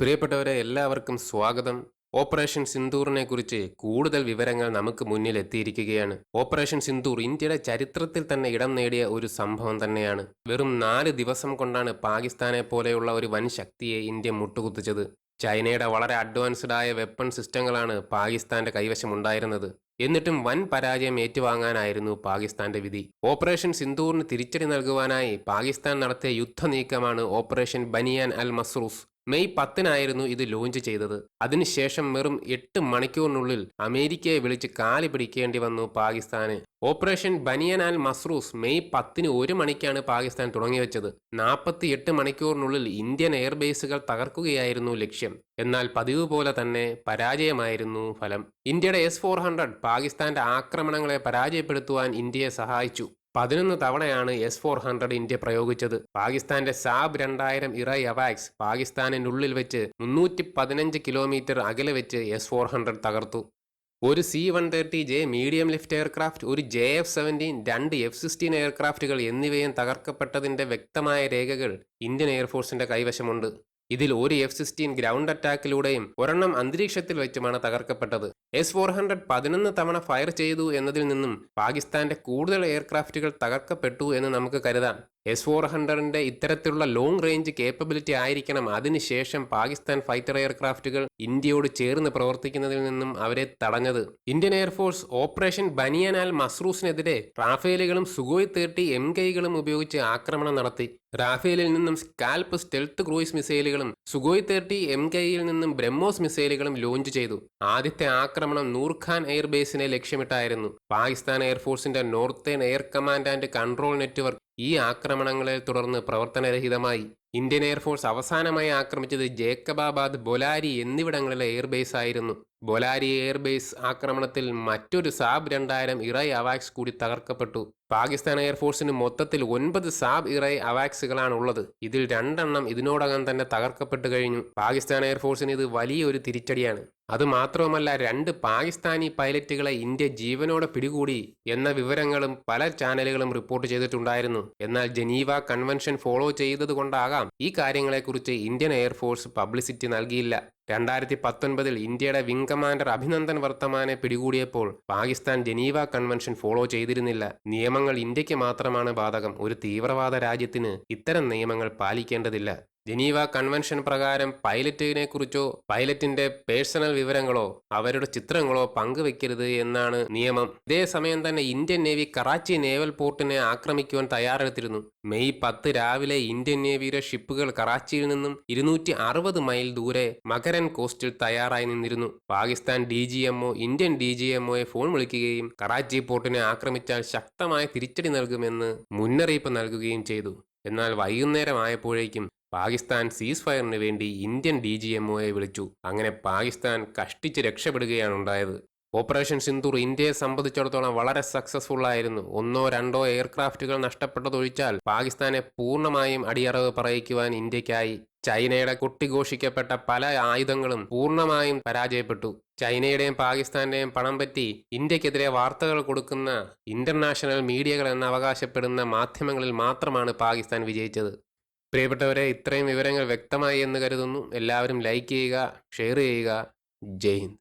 പ്രിയപ്പെട്ടവരെ എല്ലാവർക്കും സ്വാഗതം. ഓപ്പറേഷൻ സിന്ദൂറിനെ കുറിച്ച് കൂടുതൽ വിവരങ്ങൾ നമുക്ക് മുന്നിൽ എത്തിയിരിക്കുകയാണ്. ഓപ്പറേഷൻ സിന്ദൂർ ഇന്ത്യയുടെ ചരിത്രത്തിൽ തന്നെ ഇടം നേടിയ ഒരു സംഭവം തന്നെയാണ്. വെറും നാല് ദിവസം കൊണ്ടാണ് പാകിസ്ഥാനെ പോലെയുള്ള ഒരു വൻ ശക്തിയെ ഇന്ത്യ മുട്ടുകുത്തിച്ചത്. ചൈനയുടെ വളരെ അഡ്വാൻസ്ഡ് ആയ വെപ്പൺ സിസ്റ്റങ്ങളാണ് പാകിസ്ഥാന്റെ കൈവശമുണ്ടായിരുന്നത് എന്നിട്ടും വൻ പരാജയം ഏറ്റുവാങ്ങാനായിരുന്നു പാകിസ്ഥാന്റെ വിധി. ഓപ്പറേഷൻ സിന്ദൂറിന് തിരിച്ചടി നൽകുവാനായി പാകിസ്ഥാൻ നടത്തിയ യുദ്ധനീക്കമാണ് ഓപ്പറേഷൻ ബനിയാൻ അൽ മസ്റൂസ്. മെയ് പത്തിനായിരുന്നു ഇത് ലോഞ്ച് ചെയ്തത്. അതിനുശേഷം വെറും എട്ട് മണിക്കൂറിനുള്ളിൽ അമേരിക്കയെ വിളിച്ച് കാലി പിടിക്കേണ്ടി വന്നു പാകിസ്ഥാന്. ഓപ്പറേഷൻ ബനിയൻ ആൽ മസ്റൂസ് മെയ് പത്തിന് ഒരു മണിക്കാണ് പാകിസ്ഥാൻ തുടങ്ങിവെച്ചത് നാൽപ്പത്തി എട്ട് മണിക്കൂറിനുള്ളിൽ ഇന്ത്യൻ എയർബേസുകൾ തകർക്കുകയായിരുന്നു ലക്ഷ്യം. എന്നാൽ പതിവ് പോലെ തന്നെ പരാജയമായിരുന്നു ഫലം. ഇന്ത്യയുടെ എസ് ഫോർ ഹൺഡ്രഡ് പാകിസ്ഥാന്റെ ആക്രമണങ്ങളെ പരാജയപ്പെടുത്തുവാൻ ഇന്ത്യയെ സഹായിച്ചു. പതിനൊന്ന് തവണയാണ് എസ് ഫോർ ഹൺഡ്രഡ് ഇന്ത്യ പ്രയോഗിച്ചത്. പാകിസ്ഥാന്റെ സാബ് രണ്ടായിരം ഇറ അവാക്സ് പാകിസ്ഥാനിനുള്ളിൽ വെച്ച് മുന്നൂറ്റി പതിനഞ്ച് കിലോമീറ്റർ അകലെ വെച്ച് എസ് ഫോർ ഹൺഡ്രഡ് തകർത്തു. ഒരു C one thirty J medium lift aircraft ഒരു ജെ എഫ് സെവന്റീൻ രണ്ട് എഫ് സിക്സ്റ്റീൻ എയർക്രാഫ്റ്റുകൾ എന്നിവയും തകർക്കപ്പെട്ടതിന്റെ വ്യക്തമായ രേഖകൾ ഇന്ത്യൻ എയർഫോഴ്സിന്റെ കൈവശമുണ്ട്. ഇതിൽ ഒരു എഫ് സിക്സ്റ്റീൻ ഗ്രൗണ്ട് അറ്റാക്കിലൂടെയും ഒരെണ്ണം അന്തരീക്ഷത്തിൽ വെച്ചുമാണ് തകർക്കപ്പെട്ടത്. എസ് ഫോർ ഹൺഡ്രഡ് പതിനൊന്ന് തവണ ഫയർ ചെയ്തു എന്നതിൽ നിന്നും പാകിസ്ഥാന്റെ കൂടുതൽ എയർക്രാഫ്റ്റുകൾ തകർക്കപ്പെട്ടു എന്ന് നമുക്ക് കരുതാം. എസ് ഫോർ ഹൺഡ്രഡിന്റെ ഇത്തരത്തിലുള്ള ലോങ് റേഞ്ച് കേപ്പബിലിറ്റി ആയിരിക്കണം. അതിനുശേഷം പാകിസ്ഥാൻ ഫൈറ്റർ എയർക്രാഫ്റ്റുകൾ ഇന്ത്യയോട് ചേർന്ന് പ്രവർത്തിക്കുന്നതിൽ നിന്നും അവരെ തടഞ്ഞത്. ഇന്ത്യൻ എയർഫോഴ്സ് ഓപ്പറേഷൻ ബനിയനാൽ മസ്റൂസിനെതിരെ റാഫേലുകളും സുഗോയ് തേർട്ടി എം കൈകളും ഉപയോഗിച്ച് ആക്രമണം നടത്തി. റാഫേലിൽ നിന്നും സ്കാൽപ്പ് സ്റ്റെൽത്ത് ക്രൂയിസ് മിസൈലുകളും സുഗോയ് തേർട്ടി എം കെയിൽ നിന്നും ബ്രഹ്മോസ് മിസൈലുകളും ലോഞ്ച് ചെയ്തു. ആദ്യത്തെ ആക്രമണം നൂർഖാൻ എയർബേസിനെ ലക്ഷ്യമിട്ടായിരുന്നു. Pakistan എയർഫോഴ്സിന്റെ northern air command and control network ഈ ആക്രമണങ്ങളെ തുടർന്ന് പ്രവർത്തനരഹിതമായി ഇന്ത്യൻ എയർഫോഴ്സ് അവസാനമായി ആക്രമിച്ചത് ജേക്കബാബാദ് ബൊലാരി എന്നിവിടങ്ങളിലെ എയർബേസ് ആയിരുന്നു. ബൊലാരി എയർബേസ് ആക്രമണത്തിൽ മറ്റൊരു സാബ് രണ്ടായിരം ഇറൈ അവാക്സ് കൂടി തകർക്കപ്പെട്ടു. പാകിസ്ഥാൻ എയർഫോഴ്സിന് മൊത്തത്തിൽ ഒൻപത് സാബ് ഇറൈ അവാക്സുകളാണ് ഉള്ളത്. ഇതിൽ രണ്ടെണ്ണം ഇതിനോടകം തന്നെ തകർക്കപ്പെട്ടു കഴിഞ്ഞു. പാകിസ്ഥാൻ എയർഫോഴ്സിന് ഇത് വലിയൊരു തിരിച്ചടിയാണ്. അത് മാത്രവുമല്ല രണ്ട് പാകിസ്ഥാനി പൈലറ്റുകളെ ഇന്ത്യ ജീവനോടെ പിടികൂടി എന്ന വിവരങ്ങളും പല ചാനലുകളും റിപ്പോർട്ട് ചെയ്തിട്ടുണ്ടായിരുന്നു. എന്നാൽ ജനീവ കൺവെൻഷൻ ഫോളോ ചെയ്തതുകൊണ്ടാകാം ഈ കാര്യങ്ങളെക്കുറിച്ച് ഇന്ത്യൻ എയർഫോഴ്സ് പബ്ലിസിറ്റി നൽകിയില്ല. രണ്ടായിരത്തി പത്തൊൻപതിൽ ഇന്ത്യയുടെ വിംഗ് കമാൻഡർ അഭിനന്ദൻ വർത്തമാനെ പിടികൂടിയപ്പോൾ പാകിസ്ഥാൻ ജനീവ കൺവെൻഷൻ ഫോളോ ചെയ്തിരുന്നില്ല. നിയമങ്ങൾ ഇന്ത്യയ്ക്ക് മാത്രമാണ് ബാധകം. ഒരു തീവ്രവാദ രാജ്യത്തിന് ഇത്തരം നിയമങ്ങൾ പാലിക്കേണ്ടതില്ല. ജനീവ കൺവെൻഷൻ പ്രകാരം പൈലറ്റിനെ കുറിച്ചോ പൈലറ്റിന്റെ പേഴ്സണൽ വിവരങ്ങളോ അവരുടെ ചിത്രങ്ങളോ പങ്കുവെക്കരുത് എന്നാണ് നിയമം. ഇതേസമയം തന്നെ ഇന്ത്യൻ നേവി കറാച്ചി നേവൽ പോർട്ടിനെ ആക്രമിക്കുവാൻ തയ്യാറെടുത്തിരുന്നു. മെയ് പത്ത് രാവിലെ ഇന്ത്യൻ നേവിയുടെ ഷിപ്പുകൾ കറാച്ചിയിൽ നിന്നും ഇരുന്നൂറ്റി അറുപത് മൈൽ ദൂരെ മകരൻ കോസ്റ്റിൽ തയ്യാറായി നിന്നിരുന്നു. Pakistan D G M O Indian D G എംഒയെ phone വിളിക്കുകയും കറാച്ചി പോർട്ടിനെ ആക്രമിച്ചാൽ ശക്തമായ തിരിച്ചടി നൽകുമെന്ന് മുന്നറിയിപ്പ് നൽകുകയും ചെയ്തു. എന്നാൽ വൈകുന്നേരം ആയപ്പോഴേക്കും പാകിസ്ഥാൻ സീസ് ഫയറിന് വേണ്ടി ഇന്ത്യൻ ഡി ജി എംഒയെ വിളിച്ചു. അങ്ങനെ പാകിസ്ഥാൻ കഷ്ടിച്ച് രക്ഷപ്പെടുകയാണ് ഉണ്ടായത്. ഓപ്പറേഷൻ സിന്ദൂർ ഇന്ത്യയെ സംബന്ധിച്ചിടത്തോളം വളരെ സക്സസ്ഫുൾ ആയിരുന്നു. ഒന്നോ രണ്ടോ എയർക്രാഫ്റ്റുകൾ നഷ്ടപ്പെട്ടതൊഴിച്ചാൽ പാകിസ്ഥാനെ പൂർണമായും അടിയറവ് പറയിക്കുവാൻ ഇന്ത്യക്കായി ചൈനയുടെ കൊട്ടിഘോഷിക്കപ്പെട്ട പല ആയുധങ്ങളും പൂർണമായും പരാജയപ്പെട്ടു. ചൈനയുടെയും പാകിസ്ഥാന്റെയും പണം പറ്റി ഇന്ത്യക്കെതിരെ വാർത്തകൾ കൊടുക്കുന്ന ഇന്റർനാഷണൽ മീഡിയകൾ എന്ന് അവകാശപ്പെടുന്ന മാധ്യമങ്ങളിൽ മാത്രമാണ് പാകിസ്ഥാൻ വിജയിച്ചത്. പ്രിയപ്പെട്ടവരെ ഇത്രയും വിവരങ്ങൾ വ്യക്തമായി എന്ന് കരുതുന്നു. എല്ലാവരും ലൈക്ക് ചെയ്യുക ഷെയർ ചെയ്യുക. ജയ് ഹിന്ദ്.